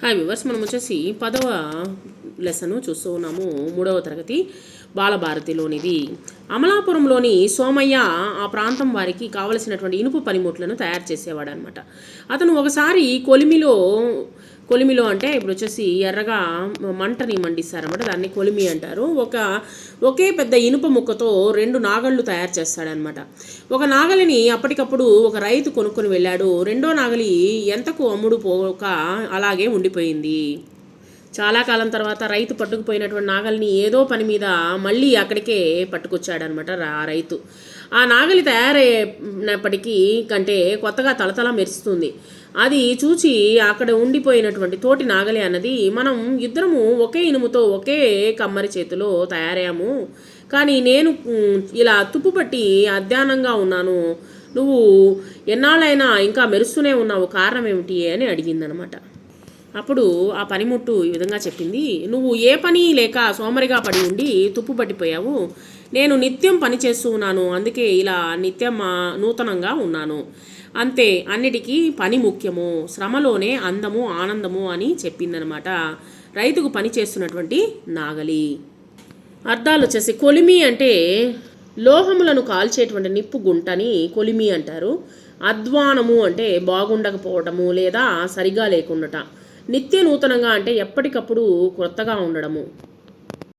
Hi viewers మనం వచ్చేసి పదవ లెసన్ చూస్తూ ఉన్నాము. మూడవ తరగతి బాలభారతిలోనిది. అమలాపురంలోని సోమయ్య ఆ ప్రాంతం వారికి కావలసినటువంటి ఇనుప పనిముట్లను తయారు చేసేవాడు అనమాట అతను ఒకసారి కొలిమిలో కొలిమిలో అంటే ఇప్పుడు వచ్చేసి ఎర్రగా మంటని మండిస్తారన్నమాట. దాన్ని కొలిమి అంటారు. ఒక ఒకే పెద్ద ఇనుప ముక్కతో రెండు నాగళ్ళు తయారు చేస్తాడనమాట ఒక నాగలిని అప్పటికప్పుడు ఒక రైతు కొనుక్కొని వెళ్ళాడు. రెండో నాగలి ఎంతకు అమ్ముడు పోక అలాగే ఉండిపోయింది. చాలా కాలం తర్వాత రైతు పట్టుకుపోయినటువంటి నాగలిని ఏదో పని మీద మళ్ళీ అక్కడికే పట్టుకొచ్చాడనమాట ఆ రైతు. ఆ నాగలి తయారయ్యేటప్పటికీ కంటే కొత్తగా తలతల మెరుస్తుంది. అది చూచి అక్కడ ఉండిపోయినటువంటి తోటి నాగలి అన్నది మనం ఇద్దరము ఒకే ఇనుముతో ఒకే కమ్మరి చేతిలో తయారయ్యాము. కానీ నేను ఇలా తుప్పుపట్టి అధ్యానంగా ఉన్నాను. నువ్వు ఎన్నాళ్ళైనా ఇంకా మెరుస్తూనే ఉన్నావు. కారణం ఏమిటి? అని అడిగిందనమాట. అప్పుడు ఆ పనిముట్టు ఈ విధంగా చెప్పింది నువ్వు ఏ పని లేక సోమరిగా పడి ఉండి తుప్పు పట్టిపోయావు? నేను నిత్యం పని చేస్తూ ఉన్నాను అందుకే ఇలా నిత్యం నూతనంగా ఉన్నాను. అంతే అన్నిటికీ పని ముఖ్యము శ్రమలోనే అందము ఆనందము అని చెప్పిందనమాట రైతుకు పని చేస్తున్నటువంటి నాగలి. అర్థాలు వచ్చేసి కొలిమి అంటే లోహములను కాల్చేటువంటి నిప్పు గుంటని కొలిమి అంటారు. అధ్వానము అంటే బాగుండకపోవటము లేదా సరిగా లేకుండట. నిత్య నూతనంగా అంటే ఎప్పటికప్పుడు కొత్తగా ఉండడము.